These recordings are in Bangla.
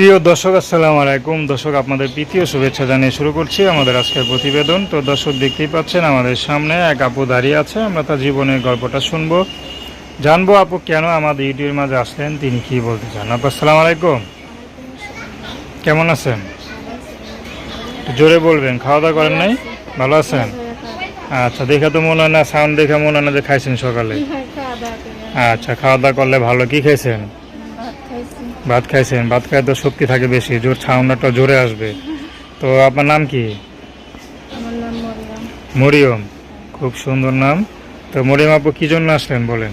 প্রিয় দর্শক আসসালামু আলাইকুম। দর্শক আপনাদের প্রীতীয় শুভেচ্ছা জানিয়ে শুরু করছি আমাদের আজকের প্রতিবেদন। তো দর্শক দেখতেই পাচ্ছেন আমাদের সামনে এক আপু দাঁড়িয়ে আছে। আমরা তার জীবনের গল্পটা শুনব। জানব আপু কেন আমাদের ইউটিউবের মাঝে আসলেন তিনি কি বলতে চান? আপু আসসালামু আলাইকুম। কেমন আছেন? জোরে বলবেন খাওয়া দাওয়া করেন নাই? ভালো আছেন? আচ্ছা দেখে তো মনে হয় না সাউন্ড দেখে মনে হয় না যে খাইছেন সকালে। আচ্ছা খাওয়া দাওয়া করলে ভালো কি খাইছেন? ভাত খাইছেন ভাত খাই তো শক্তি থাকে বেশি জোর ছাউনাটা জোরে আসবে। তো আপনার নাম কি? মরিয়াম। খুব সুন্দর নাম। তো মরিয়ম আপু কি জন্য আসলেন বলেন?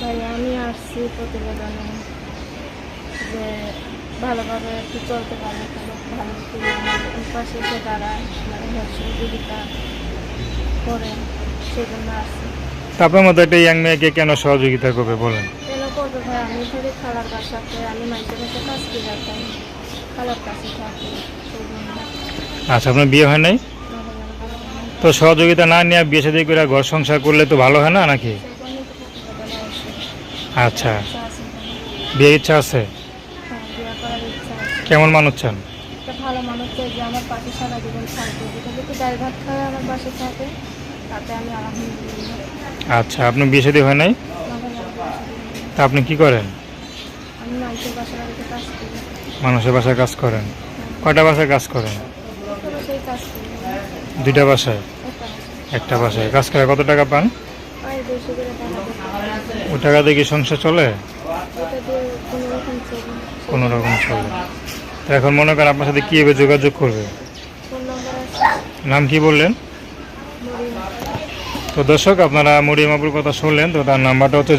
ভাই আমি আসছি প্রতিবেদনে যে ভালোভাবে একটু চলতে পারে ভালো পাশে এসে দাঁড়ায় মানে সহযোগিতা করে সেই আসছি। তা আপনার মতো একটা ইয়াং মেয়েকে কেন সহযোগিতা করবে বলেন? করবে ভাই আমি ধরি খালার বাসাতে আমি মানুষের কাছে কাজ করে রাখতাম খালার কাছে থাকি আচ্ছা আপনার বিয়ে হয় নাই। তো সহযোগিতা না নিয়ে বিয়ে সাথে করে ঘর সংসার করলে তো ভালো হয় না নাকি? আচ্ছা। হ্যাঁ বিয়ে ইচ্ছা আছে। কেমন মানুষ চান? ভালো মানুষ চাই যে আমার পাশে সারা জীবন থাকবে। যেটা যদি ডাল ভাত খায় আমার পাশে থাকে তাতে আমি আলহামদুলিল্লাহ। আচ্ছা আপনার বিয়ে সাথে হয় নাই আমাদের আমার পাশে দিন। তা আপনি কি করেন? মানুষের বাসায় কাজ করেন? কয়টা বাসায় কাজ করেন? দুইটা বাসায়? একটা বাসায়। কাজ করে কত টাকা পান? ও টাকা দিয়ে কি সংসার চলে? কোনো রকম চলি এখন মনে করেন আপনার সাথে কীভাবে যোগাযোগ করবে? নাম কি বললেন? তো দর্শক আপনারা মরিয়মাপুর কথা শুনলেন তো তার নাম্বারটা হচ্ছে